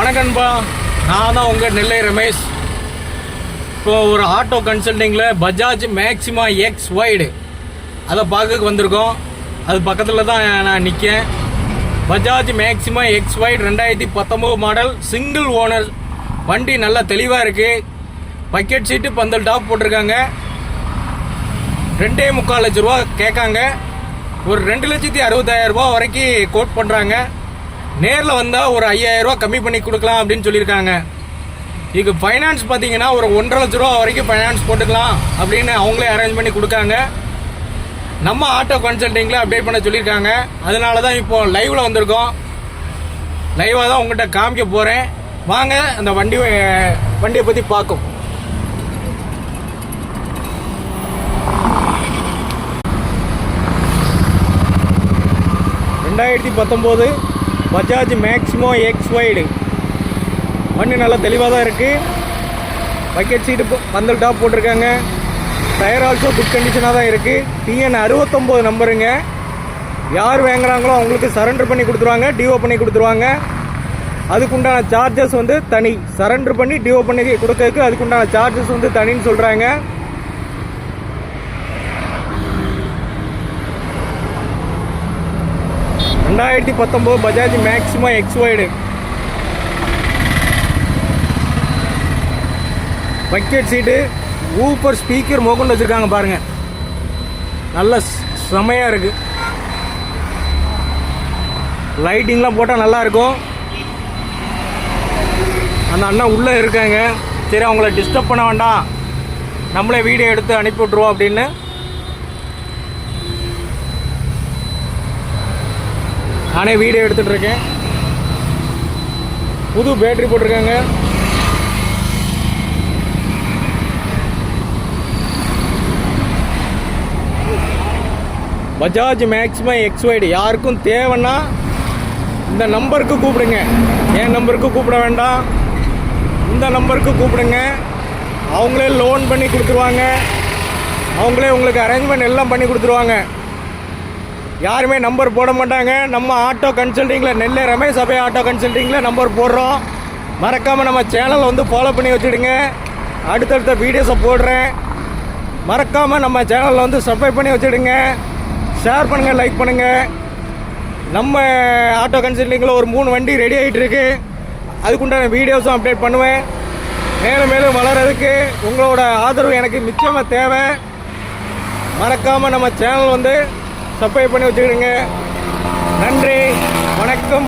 வணக்கம்பா நான் தான் உங்கள் நெல்லை ரமேஷ். இப்போ ஒரு ஆட்டோ கன்சல்டிங்கில் பஜாஜ் மேக்ஸிமா எக்ஸ் ஒய்டு அதை பார்க்க வந்திருக்கோம். அது பக்கத்தில் தான் நான் நிற்கேன் பஜாஜ் மேக்ஸிமா எக்ஸ் ஒய்டு ரெண்டாயிரத்தி பத்தொம்போது மாடல் சிங்கிள் ஓனர் வண்டி நல்லா தெளிவாக இருக்குது பக்கெட் சீட்டு பந்தல் டாப் போட்டிருக்காங்க. ரெண்டே முக்கால் லட்ச ரூபா கேட்காங்க. ஒரு ரெண்டு லட்சத்தி அறுபதாயிரம் ரூபா வரைக்கும் கோட் பண்ணுறாங்க நேரில் வந்தால் ஒரு ஐயாயிரரூவா கம்மி பண்ணி கொடுக்கலாம் அப்படின்னு சொல்லியிருக்காங்க. இதுக்கு ஃபைனான்ஸ் பார்த்தீங்கன்னா ஒரு ஒன்றரை லட்ச ரூபா வரைக்கும் ஃபைனான்ஸ் போட்டுக்கலாம் அப்படின்னு அவங்களே அரேஞ்ச் பண்ணி கொடுக்காங்க. நம்ம ஆட்டோ கன்சல்டிங்கில் அப்டேட் பண்ண சொல்லியிருக்காங்க. அதனால தான் இப்போ லைவில் வந்திருக்கோம். லைவாக தான் உங்கள்கிட்ட காமிக்க போகிறேன் வாங்க அந்த வண்டி வண்டியை பற்றி பார்க்கும். ரெண்டாயிரத்தி பத்தொம்போது பஜாஜ் மேக்ஸிமோ எக்ஸ் ஒய்டு வண்டி நல்லா தெளிவாக தான் இருக்குது பக்கெட் சீட்டு பந்தல் டாப் போட்டிருக்காங்க. டயர் ஆல்சோ குட் கண்டிஷனாக தான் இருக்குது டிஎன் அறுபத்தொம்போது நம்பருங்க. யார் வாங்குறாங்களோ அவங்களுக்கு சரண்டர் பண்ணி கொடுத்துருவாங்க டிஓ பண்ணி கொடுத்துருவாங்க. அதுக்குண்டான சார்ஜஸ் வந்து தனி. சரண்டர் பண்ணி டிஓ பண்ணி கொடுக்கறதுக்கு அதுக்குண்டான சார்ஜஸ் வந்து தனின்னு சொல்கிறாங்க ரெண்டாயிரத்தி பத்தொம்போது Bajaj Maxima X wide bucket seat ஊப்பர் speaker மோகன் வச்சுருக்காங்க பாருங்கள் நல்ல செமையாக இருக்குது லைட்டிங்லாம் போட்டால் நல்லாயிருக்கும் அந்த அண்ணா உள்ளே இருக்காங்க சரி அவங்கள டிஸ்டர்ப் பண்ண வேண்டாம் நம்மளே வீடியோ எடுத்து அனுப்பி விட்ருவோம் அப்படின்னு நானே வீடியோ எடுத்துகிட்டு இருக்கேன். புது பேட்டரி போட்டிருக்காங்க. பஜாஜ் மேக்ஸிமம் எக்ஸ் யாருக்கும் தேவைன்னா இந்த நம்பருக்கு கூப்பிடுங்க. என் நம்பருக்கு கூப்பிட வேண்டாம். இந்த நம்பருக்கு கூப்பிடுங்க. அவங்களே லோன் பண்ணி கொடுத்துருவாங்க. அவங்களே உங்களுக்கு அரேஞ்ச்மெண்ட் எல்லாம் பண்ணி கொடுத்துருவாங்க. யாருமே நம்பர் போட மாட்டாங்க. நம்ம ஆட்டோ கன்சல்டிங்கில் நெல்லை ரமேஷ் அபய ஆட்டோ கன்சல்டிங்கில் நம்பர் போடுறோம். மறக்காமல் நம்ம சேனலை வந்து ஃபாலோ பண்ணி வச்சுடுங்க. அடுத்தடுத்த வீடியோஸை போடுறேன். மறக்காமல் நம்ம சேனலில் வந்து சப்ஸ்கிரைப் பண்ணி வச்சுடுங்க. ஷேர் பண்ணுங்கள் லைக் பண்ணுங்கள் நம்ம ஆட்டோ கன்சல்டிங்கில் ஒரு மூணு வண்டி ரெடி ஆகிட்டு இருக்கு அதுக்குண்டான வீடியோஸும் அப்டேட் பண்ணுவேன். மேலும் மேலும் வளர்கிறதுக்கு உங்களோட ஆதரவு எனக்கு நிச்சயமாக தேவை. மறக்காமல் நம்ம சேனல் வந்து சப்ஸ்கிரைப் பண்ணி வச்சுக்கிடுங்க. நன்றி.